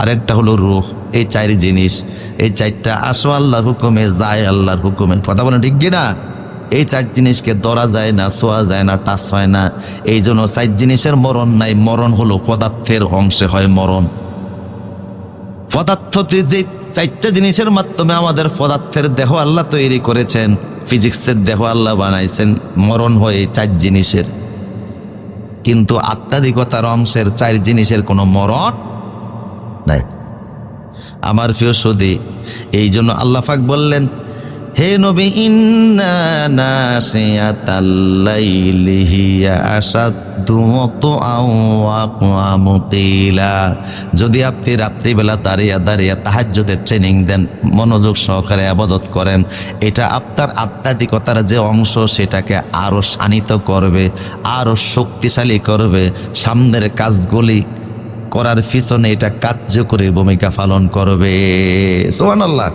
আরেকটা হলো রুহ, এই চারি জিনিস, এই চারটা আসো আল্লাহর হুকুমে, যায় আল্লাহর হুকুমে। কথা বলেন ঠিক না এই চার জিনিসকে ধরা যায় না ছোঁয়া যায় না, টাচ হয় না। এই জন্য চার জিনিসের মরণ নাই, মরণ হলো পদার্থের অংশে হয় মরণ। পদার্থতে যে চারটা জিনিসের মাধ্যমে আমাদের পদার্থের দেহ আল্লাহ তৈরি করেছেন, ফিজিক্সের দেহ আল্লাহ বানাইছেন, মরণ হয় এই চার জিনিসের। কিন্তু আত্মাধিকতার অংশের চার জিনিসের কোনো মরণ নাই। আমার প্রিয় সৌদি এই জন্য আল্লাহাক বললেন, হে নবী যদি আপনি রাত্রিবেলা দাঁড়িয়ে দাঁড়িয়ে তাহাজ্জুদের ট্রেনিং দেন, মনোযোগ সহকারে আবাদত করেন, এটা আপনার আত্মাধিকতার যে অংশ, সেটাকে আরও শানিত করবে আরও শক্তিশালী করবে, সামনের কাজগুলি করার পিছনে এটা কার্যকরী ভূমিকা পালন করবে। সোহান আল্লাহ